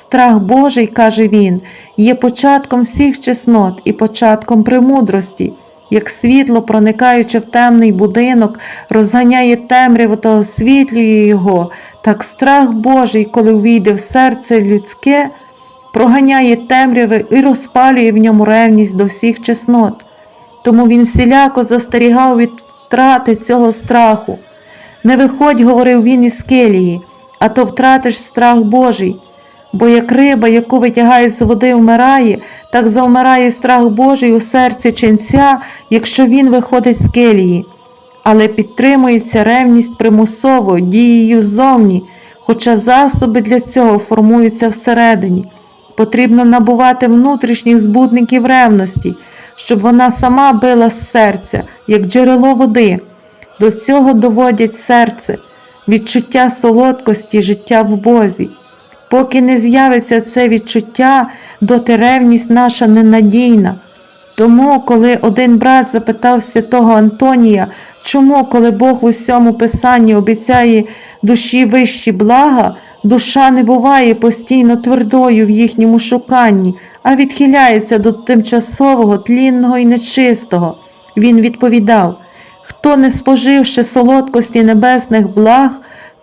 Страх Божий, каже він, є початком всіх чеснот і початком премудрості. Як світло, проникаючи в темний будинок, розганяє темряву та освітлює його, так страх Божий, коли увійде в серце людське, проганяє темряви і розпалює в ньому ревність до всіх чеснот. Тому він всіляко застерігав від втрати цього страху. Не виходь, говорив він із келії, а то втратиш страх Божий. Бо як риба, яку витягають з води, вмирає, так завмирає страх Божий у серці ченця, якщо він виходить з келії. Але підтримується ревність примусово, дією ззовні, хоча засоби для цього формуються всередині. Потрібно набувати внутрішніх збудників ревності, щоб вона сама била з серця, як джерело води. До цього доводять серце, відчуття солодкості життя в Бозі. Поки не з'явиться це відчуття, доти ревність наша ненадійна. Тому, коли один брат запитав святого Антонія, чому, коли Бог у всьому Писанні обіцяє душі вищі блага, душа не буває постійно твердою в їхньому шуканні, а відхиляється до тимчасового, тлінного і нечистого, він відповідав: Хто не споживши солодкості небесних благ,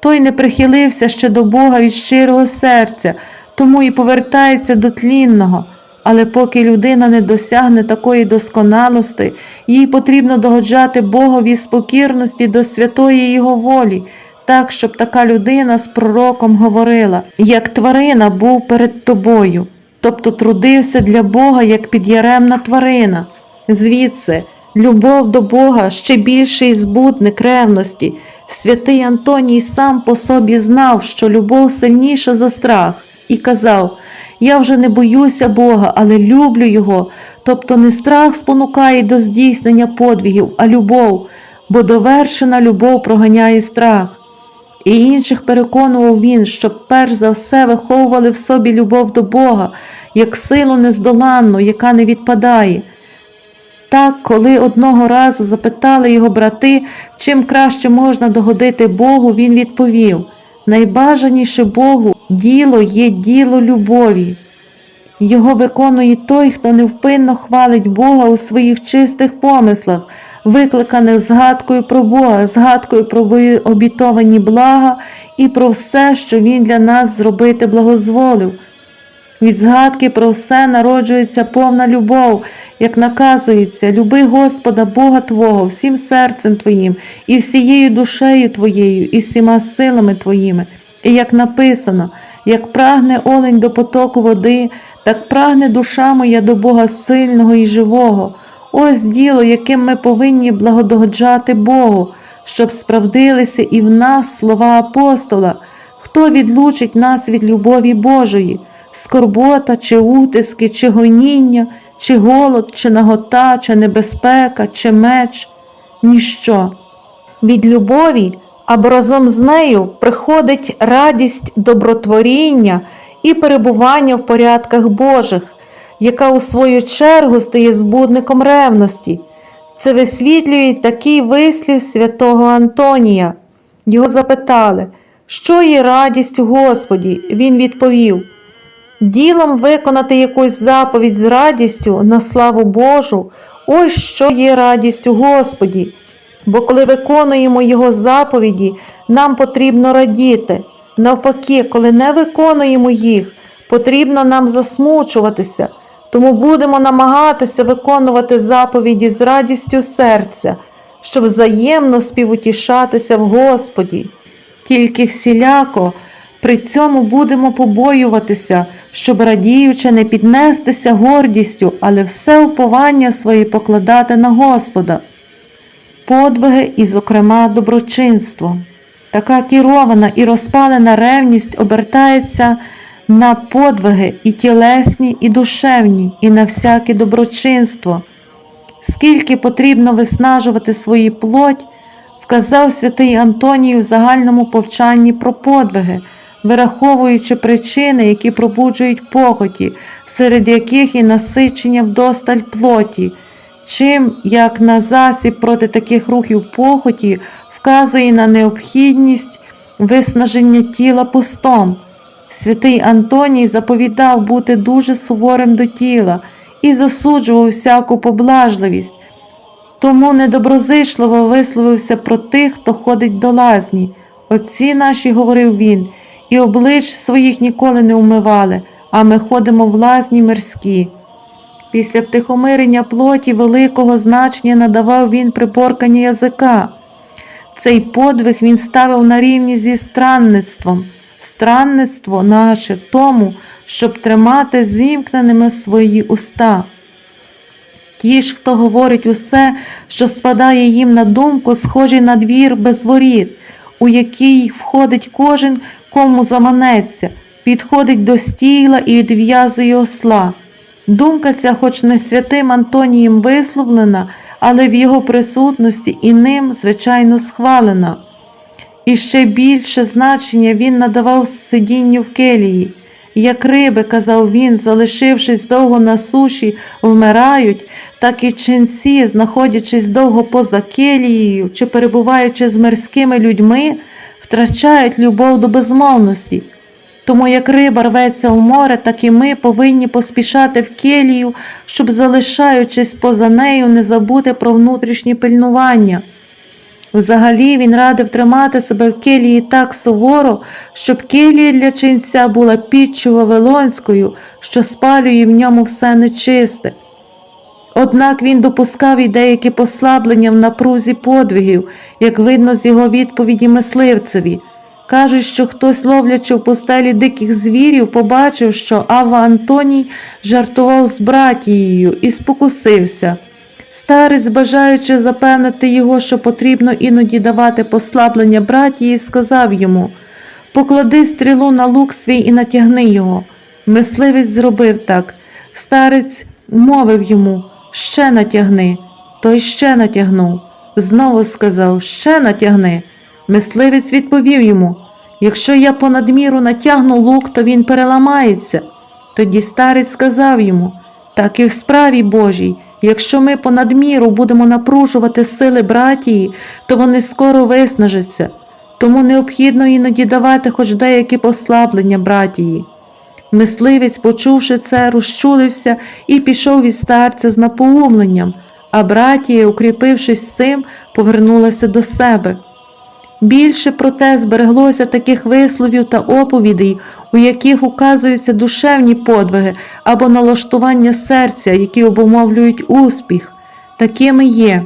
той не прихилився ще до Бога від щирого серця, тому і повертається до тлінного. Але поки людина не досягне такої досконалості, їй потрібно догоджати Богові з покірності до святої Його волі, так, щоб така людина з пророком говорила, як тварина був перед тобою, тобто трудився для Бога як підяремна тварина. Звідси, любов до Бога ще більший збудник ревності. Святий Антоній сам по собі знав, що любов сильніша за страх, і казав: Я вже не боюся Бога, але люблю Його. Тобто не страх спонукає до здійснення подвігів, а любов, бо довершена любов проганяє страх. І інших переконував він, щоб перш за все виховували в собі любов до Бога, як силу нездоланну, яка не відпадає. Так, коли одного разу запитали його брати, чим краще можна догодити Богу, він відповів: найбажаніше Богу діло є діло любові. Його виконує той, хто невпинно хвалить Бога у своїх чистих помислах, викликаних згадкою про Бога, згадкою про обітовані блага і про все, що Він для нас зробити благозволив. Від згадки про все народжується повна любов, як наказується, люби Господа Бога Твого всім серцем Твоїм, і всією душею Твоєю, і всіма силами Твоїми. І як написано, як прагне олень до потоку води, так прагне душа моя до Бога сильного і живого. Ось діло, яким ми повинні благодогоджати Богу, щоб справдилися і в нас слова апостола, хто відлучить нас від любові Божої скорбота, чи утиски, чи гоніння, чи голод, чи нагота, чи небезпека, чи меч ніщо. Від любові або разом з нею приходить радість добротворіння і перебування в порядках Божих, яка у свою чергу стає збудником ревності. Це висвітлює такий вислів святого Антонія. Його запитали, що є радість у Господі? Він відповів ділом виконати якусь заповідь з радістю на славу Божу, ось що є радість у Господі. Бо коли виконуємо Його заповіді, нам потрібно радіти. Навпаки, коли не виконуємо їх, потрібно нам засмучуватися, тому будемо намагатися виконувати заповіді з радістю серця, щоб взаємно співутішатися в Господі. Тільки всіляко при цьому будемо побоюватися, щоб радіючи не піднестися гордістю, але все уповання своє покладати на Господа. Подвиги і, зокрема, доброчинство. Така керована і розпалена ревність обертається на подвиги і тілесні, і душевні, і на всяке доброчинство. Скільки потрібно виснажувати свої плоть, вказав святий Антоній у загальному повчанні про подвиги вираховуючи причини, які пробуджують похоті, серед яких і насичення вдосталь плоті, чим, як на засіб проти таких рухів похоті, вказує на необхідність виснаження тіла пустом. Святий Антоній заповідав бути дуже суворим до тіла і засуджував всяку поблажливість, тому недоброзичливо висловився про тих, хто ходить до лазні. Отці наші, говорив він, і облич своїх ніколи не умивали, а ми ходимо в лазні мирські. Після втихомирення плоті великого значення надавав він приборкання язика. Цей подвиг він ставив на рівні зі странництвом. Странництво наше в тому, щоб тримати зімкненими свої уста. Ті ж, хто говорить усе, що спадає їм на думку, схожі на двір без воріт, у який входить кожен, кому заманеться, підходить до стійла і відв'язує осла. Думка ця, хоч не святим Антонієм висловлена, але в його присутності і ним, звичайно, схвалена. І ще більше значення він надавав сидінню в келії. Як риби, казав він, залишившись довго на суші, вмирають, так і ченці, знаходячись довго поза келією чи перебуваючи з мирськими людьми, втрачають любов до безмовності. Тому як риба рветься в море, так і ми повинні поспішати в келію, щоб, залишаючись поза нею, не забути про внутрішні пильнування. Взагалі він радив тримати себе в келії так суворо, щоб келія для ченця була піччю вавилонською, що спалює в ньому все нечисте. Однак він допускав і деякі послаблення в напрузі подвигів, як видно з його відповіді мисливцеві. Кажуть, що хтось, ловлячи в постелі диких звірів, побачив, що Ава Антоній жартував з братією і спокусився. Старець, бажаючи запевнити його, що потрібно іноді давати послаблення братії, сказав йому Поклади стрілу на лук свій і натягни його. Мисливець зробив так. Старець мовив йому Ще натягни. Той ще натягнув. Знову сказав Ще натягни. Мисливець відповів йому Якщо я понад міру натягну лук, то він переламається. Тоді старець сказав йому Так і в справі Божій. Якщо ми понад міру будемо напружувати сили братії, то вони скоро виснажаться, тому необхідно іноді давати хоч деякі послаблення братії. Мисливець, почувши це, розчулився і пішов від старця з напоумленням, а братія, укріпившись цим, повернулася до себе. Більше проте збереглося таких висловів та оповідей, у яких указуються душевні подвиги або налаштування серця, які обумовлюють успіх. Такими є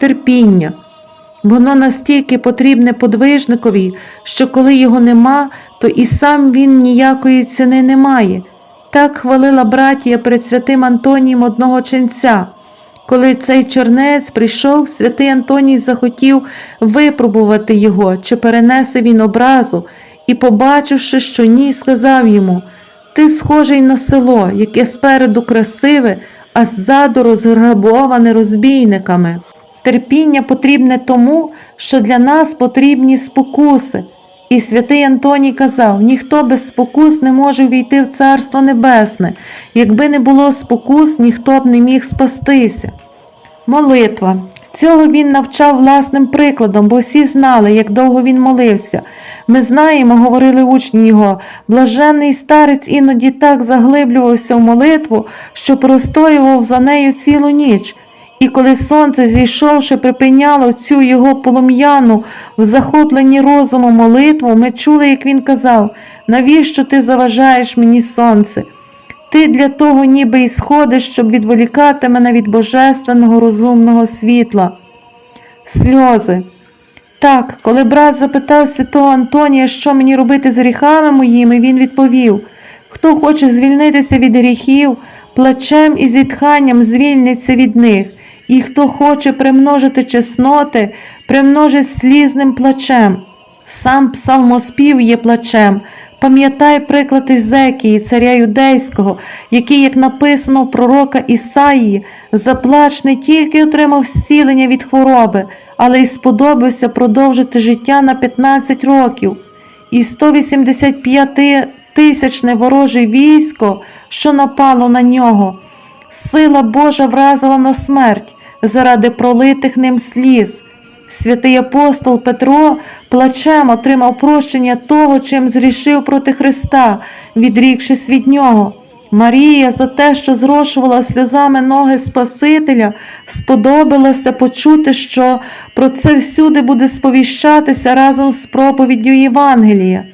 терпіння. Воно настільки потрібне подвижникові, що коли його нема, то і сам він ніякої ціни не має. Так хвалила братія перед святим Антонієм одного ченця. Коли цей чернець прийшов, святий Антоній захотів випробувати його, чи перенесе він образу, і, побачивши, що ні, сказав йому Ти схожий на село, яке спереду красиве, а ззаду розграбоване розбійниками. Терпіння потрібне тому, що для нас потрібні спокуси. І святий Антоній казав: ніхто без спокус не може війти в Царство Небесне. Якби не було спокус, ніхто б не міг спастися. Молитва. Цього він навчав власним прикладом, бо всі знали, як довго він молився. Ми знаємо, говорили учні його, блаженний старець іноді так заглиблювався в молитву, що простоював за нею цілу ніч. І коли сонце, зійшовши, припиняло цю його полум'яну в захопленні розуму молитву, ми чули, як він казав, навіщо ти заважаєш мені сонце? Ти для того ніби й сходиш, щоб відволікати мене від божественного розумного світла. Сльози. Так, коли брат запитав святого Антонія, що мені робити з гріхами моїми, він відповів: хто хоче звільнитися від гріхів, плачем і зітханням звільниться від них, і хто хоче примножити чесноти, примножить слізним плачем. Сам псалмоспів є плачем. Пам'ятай приклад Ізекії, царя юдейського, який, як написано в пророка Ісаїї, за плач не тільки отримав зцілення від хвороби, але й сподобався продовжити життя на 15 років. І 185 тисячне вороже військо, що напало на нього, сила Божа вразила на смерть заради пролитих ним сліз. Святий апостол Петро плачем отримав прощення того, чим зрішив проти Христа, відрікшись від нього. Марія за те, що зрошувала сльозами ноги Спасителя, сподобалося почути, що про це всюди буде сповіщатися разом з проповіддю Євангелія.